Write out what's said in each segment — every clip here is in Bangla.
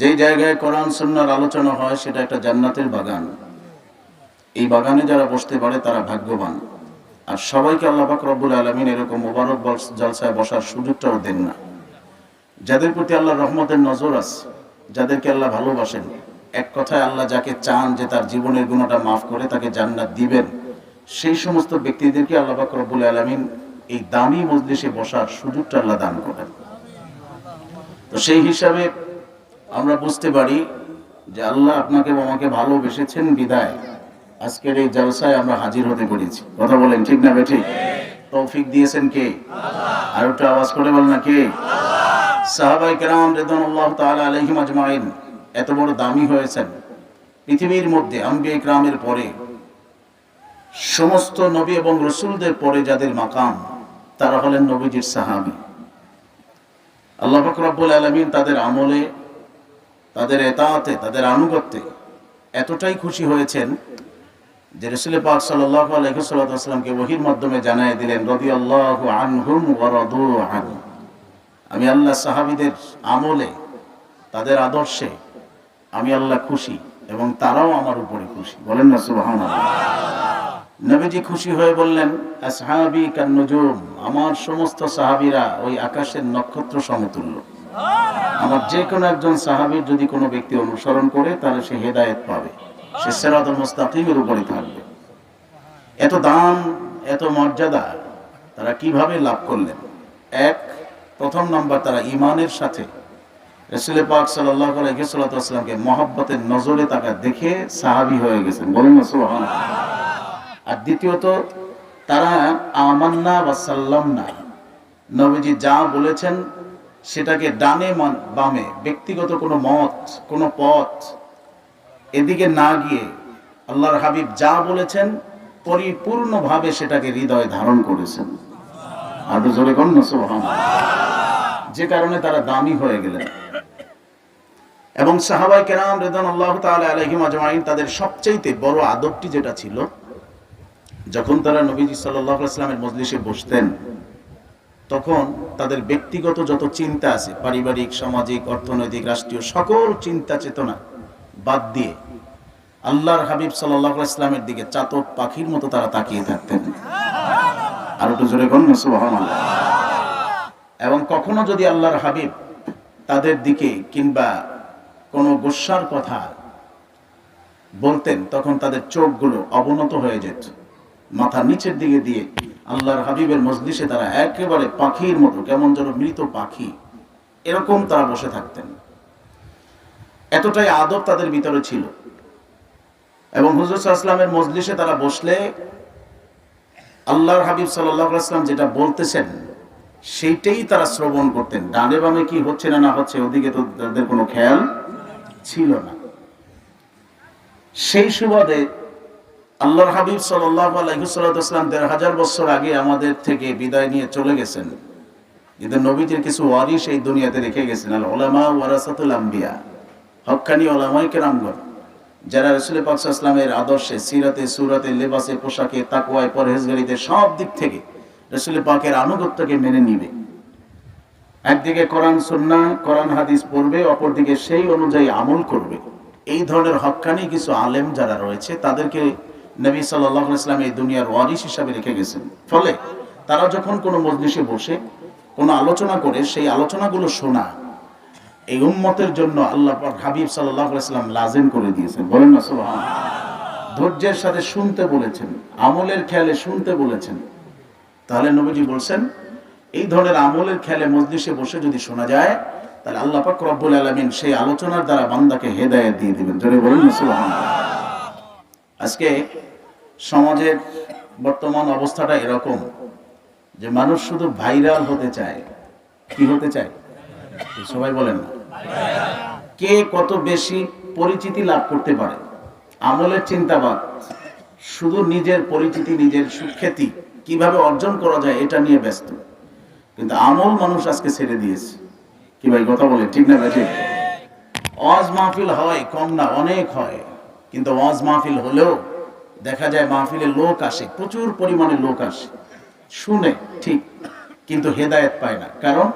যেই জায়গায় কোরআন সুন্নার আলোচনা হয়, সেটা একটা জান্নাতের বাগান। এই বাগানে যারা বসতে পারে, তারা ভাগ্যবান। আর সবাইকে আল্লাহ পাক রব্বুল আলমিন এরকম মোবারক জলসায় বসার সুযোগটাও দেন না। যাদের প্রতি আল্লাহ রহমতের নজর আছে, যাদেরকে আল্লাহ ভালোবাসেন, এক কথায় আল্লাহ যাকে চান যে তার জীবনের গুণটা মাফ করে তাকে জান্নাত দিবেন, সেই সমস্ত ব্যক্তিদেরকে আল্লাহ পাক রব্বুল আলমিন এই দামি মজলিসে বসার সুযোগটা আল্লাহ দান করেন। তো সেই হিসাবে আমরা বুঝতে পারি যে আল্লাহ আপনাকে আমাকে ভালোবেসেছেন বিদায়। আজকের এই জলসায় আমরা হাজির হতে পেরেছি। কথা বলেন ঠিক না বেঠিক তৌফিক দিয়েছেন কে? আর একটু আওয়াজ করে বল না কে? সাহাবাই কেরাম রেদানুল্লাহ তাআলা আলাইহিম আজমাইন এত বড় দামি হয়েছেন। পৃথিবীর মধ্যে আম্বিয়া ইকরামের পরে সমস্ত নবী এবং রসুলদের পরে যাদের মাকাম তারা হলেন নবীজির সাহাবী। আল্লাহ পাক রব্বুল আলামিন তাদের আমলে তাদের এতাতে তাদের আনুগত্যে এতটাই খুশি হয়েছেন যে রসুল পাক সাল্লাহ ওহির মাধ্যমে জানাই দিলেন রবি আমি আল্লাহ সাহাবিদের আমলে, তাদের আদর্শে আমি আল্লাহ খুশি এবং তারাও আমার উপরে খুশি। বলেন না সুবহান নবীজি খুশি হয়ে বললেন, আসহাবি কান্নুজুম, আমার সমস্ত সাহাবীরা ওই আকাশের নক্ষত্র সমতুল্য। আমার যে কোনো একজন সাহাবীর যদি কোনো ব্যক্তি অনুসরণ করে, তাহলে সে হেদায়েত পাবে। সে সেরাতুল মুস্তাকিমের উপরে থাকবে। এত দাম, এত মর্যাদা, তারা কীভাবে লাভ করলেন? এক, প্রথম নাম্বার, তারা ইমানের সাথে রসুল পাক সাল্লাহ আলহিসাল্লামকে মহব্বতের নজরে তাকে দেখে সাহাবি হয়ে গেছেন। বলুন আর দ্বিতীয়ত, তারা আমান্না বা সাল্লাম না নবীজি যা বলেছেন সেটাকে ডানে বামে, ব্যক্তিগত কোনো মত, কোনো পথ, এদিকে না গিয়ে আল্লাহর হাবিব যা বলেছেন, পরিপূর্ণভাবে সেটাকে হৃদয়ে ধারণ করেছেন। যে কারণে তারা দামি হয়ে গেলেন। এবং সাহাবাই কেরাম রেদান আল্লাহ তাআলা আলাইহিম আজমাইন তাদের সবচাইতে বড় আদবটি যেটা ছিল, যখন তারা নবীজি সাল্লাল্লাহু আলাইহি সাল্লামের মজলিসে বসতেন তখন তাদের ব্যক্তিগত যত চিন্তা আছে, পারিবারিক, সামাজিক, অর্থনৈতিক, রাষ্ট্রীয় সকল চিন্তা চেতনা বাদ দিয়ে আল্লাহর হাবিব সাল্লাল্লাহু ইসলামের দিকে চাতক পাখির মতো তারা তাকিয়ে থাকতেন। আর একটু জোরে সুবহানাল্লাহ। এবং কখনো যদি আল্লাহর হাবিব তাদের দিকে কিংবা কোনো গোস্বার কথা বলতেন, তখন তাদের চোখগুলো অবনত হয়ে যেত, মাথা নিচের দিকে দিয়ে আল্লাহর হাবিবের মজলিসে তারা একেবারে পাখির মতো, কেমন যেন মৃত পাখি, এরকম তারা বসে থাকতেন। এতটাই আদব তাদের ভিতরে ছিল। এবং হুজুর মজলিসে তারা বসলে আল্লাহর হাবিব সাল্লাম যেটা বলতেছেন, সেইটাই তারা শ্রবণ করতেন। ডানে বামে কি হচ্ছে না না হচ্ছে, ওদিকে তো তাদের কোনো খেয়াল ছিল না। সেই সুবাদে আল্লাহর হাবিব সাল্লাম দেড় হাজার বছর আগে আমাদের থেকে বিদায় নিয়ে চলে গেছেন। কিন্তু নবীজির কিছু ওয়ারিস এই দুনিয়াতে রেখে গেছেন। আল ওলামা ওয়ারাসাতুল আম্বিয়া হক্কানি ওলামাই কেরামগণ, যারা রসুল পাকসামের আদর্শে, সিরাতে, সুরাতে, লেবাসে, পোশাকে তাকুয়ায় পরহেজগারিতে সব দিক থেকে রসুল পাকের আনুগত্যকে মেনে নিবে। একদিকে কোরআন সুন্না কোরআন হাদিস পড়বে, অপরদিকে সেই অনুযায়ী আমল করবে। এই ধরনের হক্কানি কিছু আলেম যারা রয়েছে, তাদেরকে নবী সাল্লাহ ইসলাম এই দুনিয়ার ওয়ারিস হিসাবে রেখে গেছেন। ফলে তারা যখন কোনো মজলিসে বসে, কোনো আলোচনা করে, সেই আলোচনাগুলো শোনা, এই উম্মতের জন্য আল্লাহ হাবিব সাল্লাহ ইসলাম লাজেম করে দিয়েছেন। বলেন না সুবহান ধৈর্যের সাথে শুনতে বলেছেন, আমলের খেয়ালে শুনতে বলেছেন। তাহলে নবীজি বলছেন, এই ধরনের আমলের খেলে মজলিসে বসে যদি শোনা যায়, তাহলে আল্লাহ পাক রব্বুল আলামিন সেই আলোচনার দ্বারা বান্দাকে হেদায়েত দিয়ে দিবেন। জোরে বলুন সুবহানাল্লাহ। আজকে সমাজের বর্তমান অবস্থাটা এরকম যে মানুষ শুধু ভাইরাল হতে চায়। কি হতে চায়? সবাই বলেন কে কত বেশি পরিচিতি লাভ করতে পারে? আমলের চিন্তাবাদ শুধু নিজের পরিচিতি, নিজের সুখ্যাতি কীভাবে অর্জন করা যায় এটা নিয়ে ব্যস্ত। কিন্তু আমল মানুষ আজকে ছেড়ে দিয়েছে। কি ভাই, কথা বলে ঠিক না ভাই? ঠিক। ওয়াজ মাহফিল হয়, কম না, অনেক হয়। কিন্তু ওয়াজ মাহফিল হলেও দেখা যায় মাহফিলে লোক আসে, প্রচুর পরিমাণে লোক আসে। শুনে, ঠিক, কিন্তু হেদায়েত পায় না। কারণ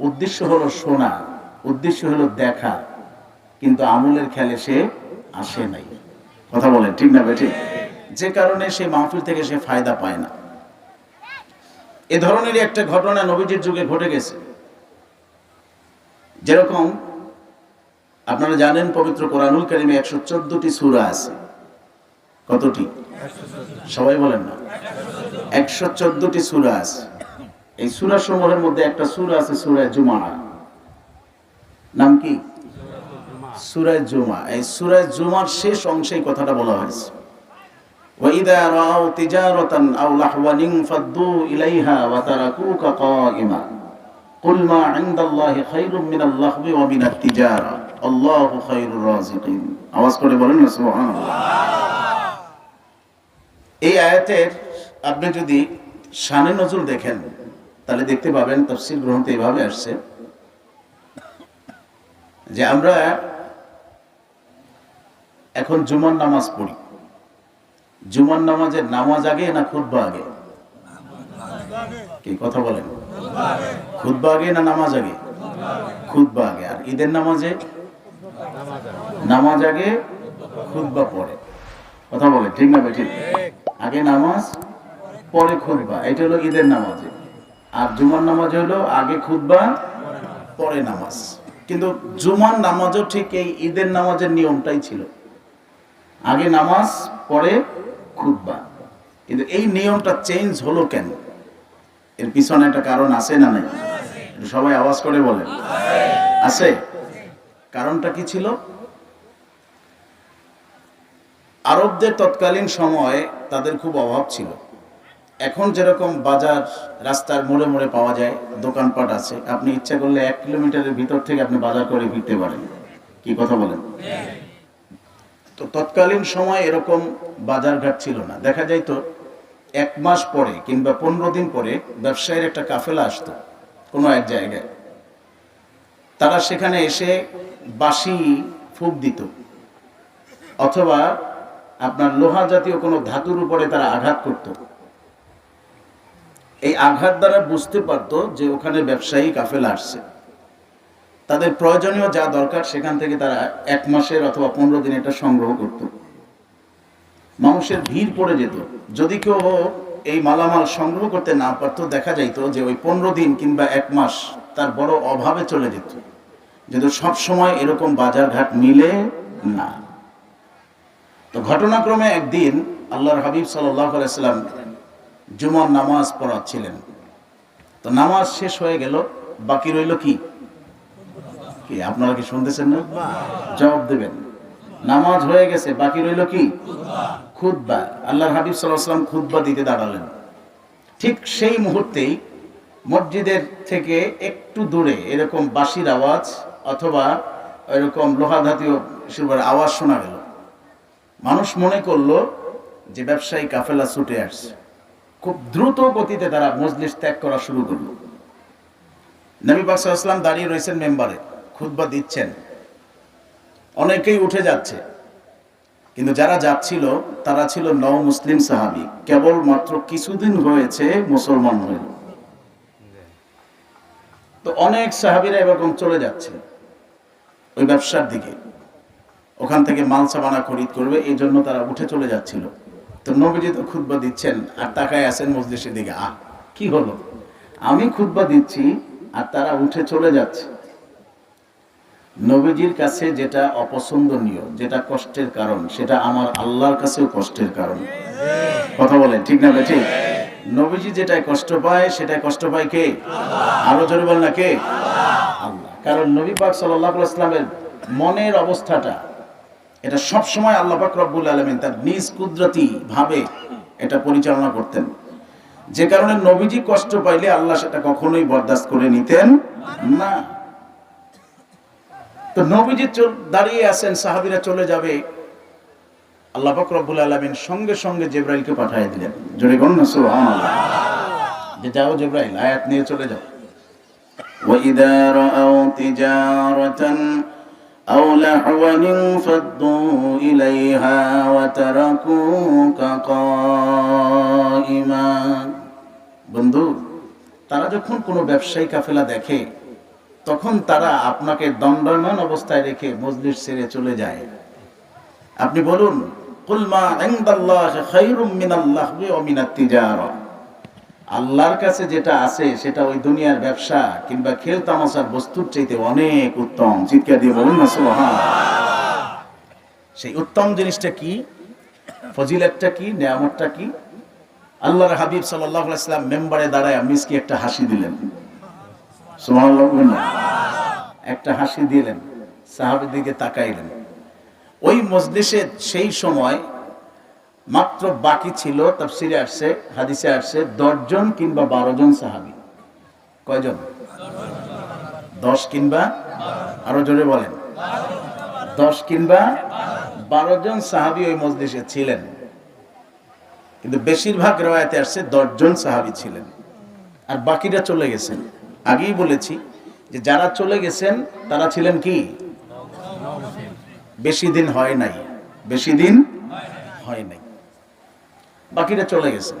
উদ্দেশ্য হলো শোনা, উদ্দেশ্য হলো দেখা, কিন্তু আমলের খেয়ালে সে আসে নাই। কথা বলেন, ঠিক না বেঠিক যে কারণে সে মাহফিল থেকে সে ফায়দা পায় না। এ ধরনেরই একটা ঘটনা নবীজির যুগে ঘটে গেছে। যেরকম আপনারা জানেন পবিত্র কোরআনুল কারিমে একশো চোদ্দটি সুরা আছে কতটি সবাই বলেন না একশো চোদ্দটি সুরা আছে এই সুরা সমূহের মধ্যে একটা সুরা আছে সুরায় জুমা নাম কি সুরায় জুমা এই সুরায় জুমার শেষ অংশে এই কথাটা বলা হয়েছে وإذا رأوا تجارة أو لحوا انفضوا إليها وتركوك قائما قل ما عند الله خير من اللهو ومن التجارة আল্লাহু খায়রুর রাজিকিন। আওয়াজ করে বলেন না, সুবহানাল্লাহ। এই আয়াতের আপনি যদি শানে নজুল দেখেন, তাহলে দেখতে পাবেন তফসিল গ্রন্থে এইভাবে আসছে যে আমরা এখন জুমার নামাজ পড়ি। জুমার নামাজের নামাজ আগে না খুতবা আগে? কি কথা বলেন? খুতবা আগে না নামাজ আগে? খুতবা আগে। আর ঈদের নামাজে নামাজ আগে খুদ্া পরে কথা বলে, ঠিক না ঠিক। আগে নামাজ, পরে খুদ্া এটা হলো ঈদের নামাজে। আর জুমার নামাজ হলো আগে খুদ্া পরে নামাজ। কিন্তু জুমার নামাজও ঠিক এই ঈদের নামাজের নিয়মটাই ছিল। আগে নামাজ, পরে খুতবা। কিন্তু এই নিয়মটা চেঞ্জ হলো কেন? এর পিছনে একটা কারণ আছে না নাই? সবাই আওয়াজ করে বলেন। আছে। কারণটা কি ছিল? আরবদের তৎকালীন সময় তাদের খুব অভাব ছিল। এখন যেরকম বাজার রাস্তার মোড়ে মোড়ে পাওয়া যায়, দোকানপাট আছে, আপনি ইচ্ছা করলে এক কিলোমিটারের ভিতর থেকে আপনি বাজার করে ফিরতে পারেন। কি কথা বলেন? তো তৎকালীন সময় এরকম বাজারঘাট ছিল না। দেখা যায় তো, এক মাস পরে কিংবা পনেরো দিন পরে ব্যবসায়ীর একটা কাফেলা আসতো কোনো এক জায়গায়। তারা সেখানে এসে বাসি ফুক দিত, অথবা আপনার লোহা জাতীয় কোনো ধাতুর উপরে তারা আঘাত করত। এই আঘাত দ্বারা বুঝতে পারতো যে ওখানে ব্যবসায়ী কাফেলা আসছে। তাদের প্রয়োজনীয় যা দরকার সেখান থেকে তারা এক মাসের অথবা পনেরো দিন এটা সংগ্রহ করত। মানুষের ভিড় পড়ে যেত। যদি কেউ এই মালামাল সংগ্রহ করতে না পারতো, দেখা যাইতো যে ওই পনেরো দিন কিংবা এক মাস তার বড় অভাবে চলে যেত। যেহেতু সব সময় এরকম বাজারঘাট মিলে না। তো ঘটনাক্রমে একদিন আল্লাহর হাবিব সাল্লাম জুমার নামাজ পড়াচ্ছিলেন। তো নামাজ শেষ হয়ে গেল, বাকি রইল কি? কি, আপনারা কি শুনতেছেন না? জবাব দেবেন। নামাজ হয়ে গেছে, বাকি রইল কি? খুদ্া আল্লাহর হাবিব সাল্লাম খুদ্া দিতে দাঁড়ালেন। ঠিক সেই মুহূর্তেই মসজিদের থেকে একটু দূরে এরকম বাঁশির আওয়াজ অথবা এরকম লোহা ধাতীয় আওয়াজ শোনা গেল। মানুষ মনে করল যে ব্যবসায়ী কাফেলা ছুটে আসছে। খুব দ্রুত গতিতে তারা মজলিস ত্যাগ করা শুরু করল। নবী বাক্সাল্লাম দাঁড়িয়ে রয়েছেন মেম্বারে খুদ্া দিচ্ছেন। অনেকেই উঠে যাচ্ছে। কিন্তু যারা যাচ্ছিল, তারা ছিল নও মুসলিম সাহাবি। কেবল মাত্র কিছুদিন হয়েছে মুসলমান হইল। তো অনেক সাহাবিরা এরকম চলে যাচ্ছে। ওই ব্যবসার দিকে। ওখান থেকে মাল সামানা খরিদ করবে, এই জন্য তারা উঠে চলে যাচ্ছিল। তো নবীজি তো খুদ্া দিচ্ছেন, আর তাকায় আছেন মসজিদের দিকে। আহ, কি হলো? আমি খুদ্া দিচ্ছি, আর তারা উঠে চলে যাচ্ছে। নবীজির কাছে যেটা অপছন্দনীয়, যেটা কষ্টের কারণ, সেটা আমার আল্লাহর কাছেও কষ্টের কারণ। কথা বলেন, ঠিক না ঠিক নবীজি যেটাই কষ্ট পায় সেটাই কষ্ট পায় কে? আরও জোরে বল না কে? আল্লাহ। কারণ নবী পাক সাল্লাহ ইসলামের মনের অবস্থাটা এটা সব সময় আল্লাহ পাক রব্বুল আলমিন তার নিজ কুদরতি ভাবে এটা পরিচালনা করতেন যে কারণে নবীজি কষ্ট পাইলে আল্লাহ সেটা কখনোই বরদাস্ত করে নিতেন না তো নবীজি দাঁড়িয়ে আছেন সাহাবিরা চলে যাবে আল্লাহ পাক রব্বুল আলমিন সঙ্গে সঙ্গে জেব্রাইলকে পাঠিয়ে দিলেন জোরে কোন না সুবহানাল্লাহ যে যাও জেব্রাইল আয়াত নিয়ে চলে যাও وإذا رأوا تجارة أو لهوا انفضوا إليها وتركوك قائما বন্ধু তারা যখন কোনো ব্যবসায়ী কাফেলা দেখে তখন তারা আপনাকে দণ্ডায়মান অবস্থায় রেখে মজলিস ছেড়ে চলে যায় আপনি বলুন কুলমা ইনদাল্লাহ খায়রুম মিনাল্লাহ ওয়া মিনাত তিজারা আল্লাহর কাছে যেটা আছে সেটা ওই দুনিয়ার ব্যবসা কিংবা খেল তামাশার বস্তুর চাইতে অনেক উত্তম। চিৎকার দিয়ে বলুন না সেই উত্তম জিনিসটা কি? ফজিলতটা কি? নিয়ামতটা কি? আল্লাহর হাবিব সাল্লাম মেম্বারে দাঁড়ায় মিসকি একটা হাসি দিলেন। একটা হাসি দিলেন সাহাবীর দিকে তাকাইলেন। ওই মজলিসে সেই সময় মাত্র বাকি ছিল, তাফসিরে আসছে, হাদিসে আসছে, দশজন কিংবা বারো জন সাহাবি। কয়জন? দশ কিংবা আরও জোরে বলেন। দশ কিংবা বারো জন সাহাবি ওই মজলিসে ছিলেন। কিন্তু বেশিরভাগ রেওয়ায়তে আসছে দশজন সাহাবি ছিলেন। আর বাকিরা চলে গেছেন। আগেই বলেছি যে যারা চলে গেছেন, তারা ছিলেন কি? বেশি দিন হয় নাই। বেশি দিন হয় নাই। বাকিরা চলে গেছে।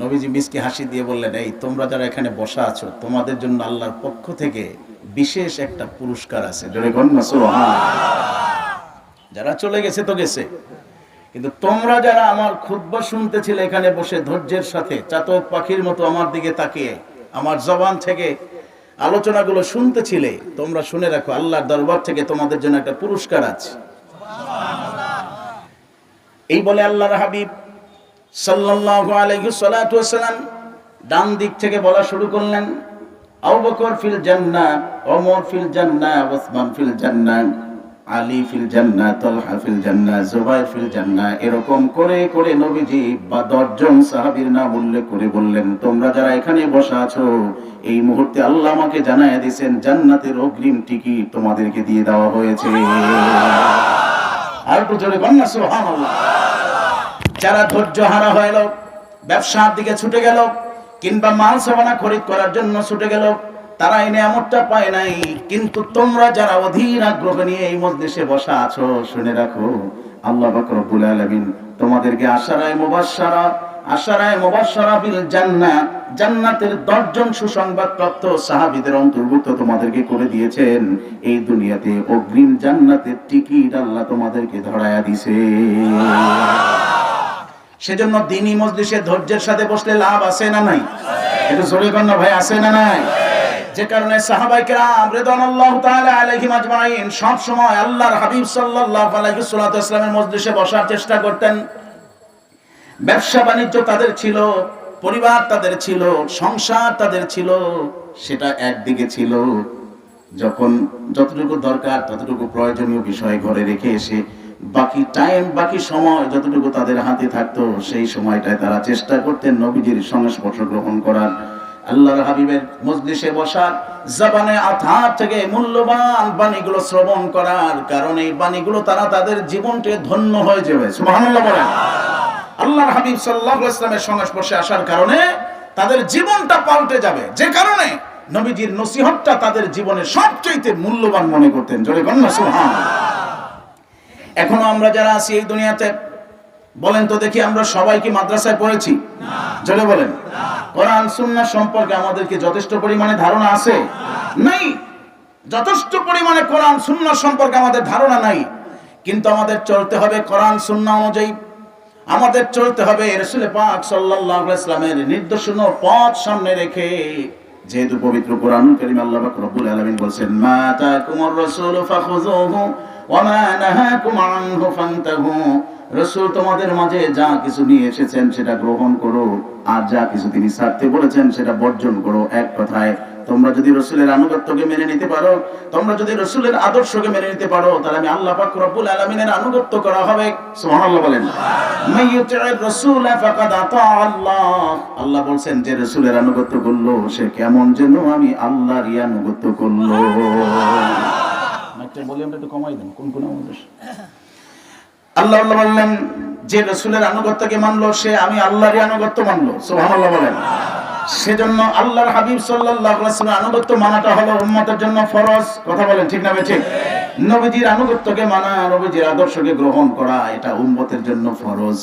নবীজি মিসকে হাসি দিয়ে বললেন, এই, তোমরা যারা এখানে বসা আছো, তোমাদের জন্য আল্লাহর পক্ষ থেকে বিশেষ একটা পুরস্কার আছে। যারা চলে গেছে তো গেছে। কিন্তু তোমরা যারা আমার খুদ্া শুনতেছিলে এখানে বসে ধৈর্যের সাথে, চাতক পাখির মতো আমার দিকে তাকিয়ে, আমার জবান থেকে আলোচনাগুলো শুনতেছিলে, তোমরা শুনে রাখো, আল্লাহর দরবার থেকে তোমাদের জন্য একটা পুরস্কার আছে। এই বলে আল্লাহর হাবিব সাল্লাতু ওয়াসাল্লাম ডান দিক থেকে বলা শুরু করলেন, আবু বকর ফিল ওমর ফিল ফিল আলী ফিল জান্নাহ তালহা ফিল এরকম করে করে বা দশজন সাহাবীর নাম উল্লেখ করে বললেন, তোমরা যারা এখানে বসা আছো, এই মুহূর্তে আল্লাহ আমাকে জানায় দিয়েছেন, জান্নাতের অগ্রিম টিকিট তোমাদেরকে দিয়ে দেওয়া হয়েছে। আর একটু জোরে বন্যা সুবহানাল্লাহ। যারা ধৈর্য হারা হইল, ব্যবসার দিকে ছুটে গেল, কিংবা মাল সাবানা খরিদ করার জন্য ছুটে গেল, তারা এই নিয়ামতটা পায় নাই। কিন্তু তোমরা যারা অধীর আগ্রহ নিয়ে এই মজলিসে বসা আছো, শুনে রাখো, আল্লাহ রব্বুল আলামিন তোমাদেরকে আশারায় মুবাশশারা আশারায় মুবাশশারা বিল জান্নাত জান্নাতের দশজন সুসংবাদ প্রাপ্ত সাহাবীদের অন্তর্ভুক্ত তোমাদেরকে করে দিয়েছেন। এই দুনিয়াতে অগ্রিম জান্নাতের টিকিট আল্লাহ তোমাদেরকে ধরায়া দিছে। সেজন্য দিনই মজলিসে ধৈর্যের সাথে বসলে লাভ আছে না নাই? একটু জোরে না, ভাই, আছে না নাই? যে কারণে তাআলা আলাইহিম আজমাইন সব সময় আল্লাহর হাবিব সাল্লাল্লাহু আলাইহি সাল্লাতু মজলিসে বসার চেষ্টা করতেন। ব্যবসা বাণিজ্য তাদের ছিল, পরিবার তাদের ছিল, সংসার তাদের ছিল, সেটা একদিকে ছিল। যখন যতটুকু দরকার, ততটুকু প্রয়োজনীয় বিষয় ঘরে রেখে এসে বাকি টাইম বাকি সময় যতটুকু তাদের হাতে থাকতো, সেই সময়টায় তারা চেষ্টা করতেন নবীজির সংস্পর্শ গ্রহণ করার। আল্লাহর হাবিবের মজলিসে বসার জবানে আথার থেকে মূল্যবান বাণীগুলো শ্রবণ করার কারণে এই বাণীগুলো তারা তাদের জীবনকে ধন্য হয়ে যাবে। আল্লাহর হাবিব আলাইহি ইসলামের সংস্পর্শে আসার কারণে তাদের জীবনটা পাল্টে যাবে। যে কারণে নবীজির নসিহতটা তাদের জীবনে সবচেয়ে মূল্যবান মনে করতেন। জোরে কন্যা সুহান এখনও আমরা যারা আছি এই দুনিয়াতে, বলেন তো দেখি আমরা সবাই কি মাদ্রাসায় পড়েছি? জোরে বলেন। কোরআন, সুন্নাহ সম্পর্কে আমাদের কি যথেষ্ট পরিমাণে ধারণা আছে? নাই। যথেষ্ট পরিমাণে কোরআন, সুন্নাহ সম্পর্কে আমাদের ধারণা নাই। কিন্তু আমাদের চলতে হবে কোরআন, সুন্নাহ অনুযায়ী। আমাদের চলতে হবে রসুল পাক আলাইহি ইসলামের নির্দেশন পথ সামনে রেখে। যেহেতু পবিত্র কোরআন কারীম আল্লাহ রব্বুল আলামিন বলেন মা তাকুমুর রাসূল ফাখুযুহু ওয়া নাহাকুম আনহু ফান্তাহু। রাসূল তোমাদের মাঝে যা কিছু নিয়ে এসেছেন সেটা গ্রহণ করো, আর যা কিছু তিনি ছাড়তে বলেছেন সেটা বর্জন করো এক কথায়। তোমরা যদি রসুলের আনুগত্যকে মেনে নিতে পারো, তোমরা যদি রসুলের আদর্শকে মেনে নিতে পারো, তাহলে আমি আল্লাহ পাক রব্বুল আলামিনের আনুগত্য করা হবে। সুবহানাল্লাহ বলেন। মাইয়ুতি'র রাসূল আল্লাহ। আল্লাহ বলছেন, যে রসুলের আনুগত্য করল, সে কেমন যেন আমি আল্লাহরই আনুগত্য করল। আল্লাহ আল্লাহ বললেন যে রসুলের আনুগত্যকে মানলো সে, আমি আল্লাহরই আনুগত্য মানলো। সুবহানাল্লাহ বলেন। সেজন্য আল্লাহর হাবিব আলাইহি আনুগত্য মানাটা হলো উম্মতের জন্য ফরজ। কথা বলেন ঠিক না বেঠিক নবীজির আনুগত্যকে মানা, নবীজির আদর্শকে গ্রহণ করা, এটা উম্মতের জন্য ফরজ।